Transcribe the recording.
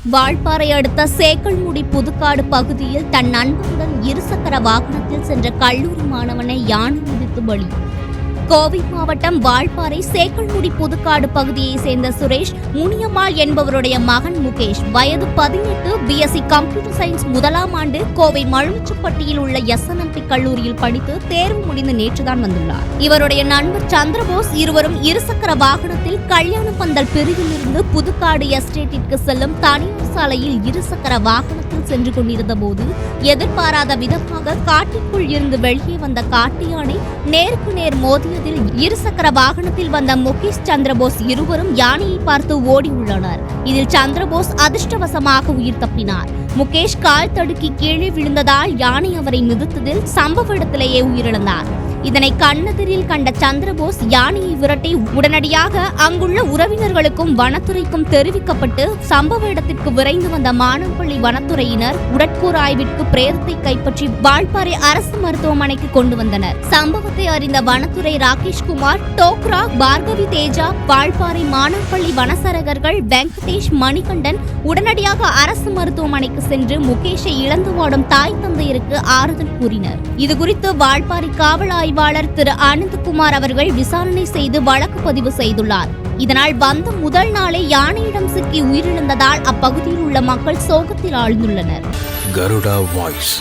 வால்பாறை அடுத்த சேக்கல்முடி புதுக்காடு பகுதியில் தன் நண்பருடன் இருசக்கர வாகனத்தில் சென்ற கல்லூரி மாணவனை யானை மிதித்து பலி. கோவை மாவட்டம் வால்பாறை சேக்கல்முடி புதுக்காடு பகுதியைச் சேர்ந்த சுரேஷ் முனியம்மாள் என்பவருடைய மகன் முகேஷ். வயது பதினெட்டு பிஎஸ்சி கம்ப்யூட்டர் சயின்ஸ் முதலாம் ஆண்டு கோவை மழுச்சுப்பட்டியில் உள்ள எஸ்என்எம்பி கல்லூரியில் படித்து தேர்வு முடிந்து நேற்றுதான் வந்துள்ளார். இவருடைய நண்பர் சந்திரபோஸ் இருவரும் இருசக்கர வாகனத்தில் கல்யாண பந்தல் பிரிவிலிருந்து புதுக்காடு எஸ்டேட்டிற்கு செல்லும் தனியார் சாலையில் இருசக்கர வாகனத்தில் சென்று கொண்டிருந்த போது எதிர்பாராத விதமாக காட்டிற்குள் இருந்து வெளியே வந்த காட்டு யானை நேருக்கு நேர் மோதியதில் இருசக்கர வாகனத்தில் வந்த முகேஷ் சந்திரபோஸ் இருவரும் யானையை பார்த்து ஓடி உள்ளனர் இதில் சந்திரபோஸ் அதிர்ஷ்டவசமாக உயிர் தப்பினார். முகேஷ் கால் தடுக்கி கீழே விழுந்ததால் யானை அவரை மிதித்ததில் சம்பவ இடத்திலேயே உயிரிழந்தார். இதனை கண்ணெதிரில் கண்ட சந்திரபோஸ் யானையை விரட்டி உடனடியாக அங்குள்ள உறவினர்களுக்கும் வனத்துறைக்கும் தெரிவிக்கப்பட்டு சம்பவ இடத்திற்கு விரைந்து வந்த மானம்பள்ளி வனத்துறையினர் உடற்கூறு ஆய்விற்கு பிரேதத்தை கைப்பற்றி வால்பாறை அரசு மருத்துவமனைக்கு கொண்டு வந்தனர். சம்பவத்தை அறிந்த வனத்துறை ராகேஷ்குமார் டோக்ரா பார்கவி தேஜா வால்பாறை மானம்பள்ளி வனசரகர்கள் வெங்கடேஷ் மணிகண்டன் உடனடியாக அரசு மருத்துவமனைக்கு சென்று முகேஷை இழந்து வாடும் தாய் தந்தையருக்கு ஆறுதல் கூறினர். இதுகுறித்து வால்பாறை காவல் ஆய்வாளர் திரு அனந்தகுமார் அவர்கள் விசாரணை செய்து வழக்கு பதிவு செய்துள்ளார். இதனால் வந்த முதல் நாளே யானையிடம் சிக்கி உயிரிழந்ததால் அப்பகுதியில் உள்ள மக்கள் சோகத்தில் ஆழ்ந்துள்ளனர். கருடா வாய்ஸ்.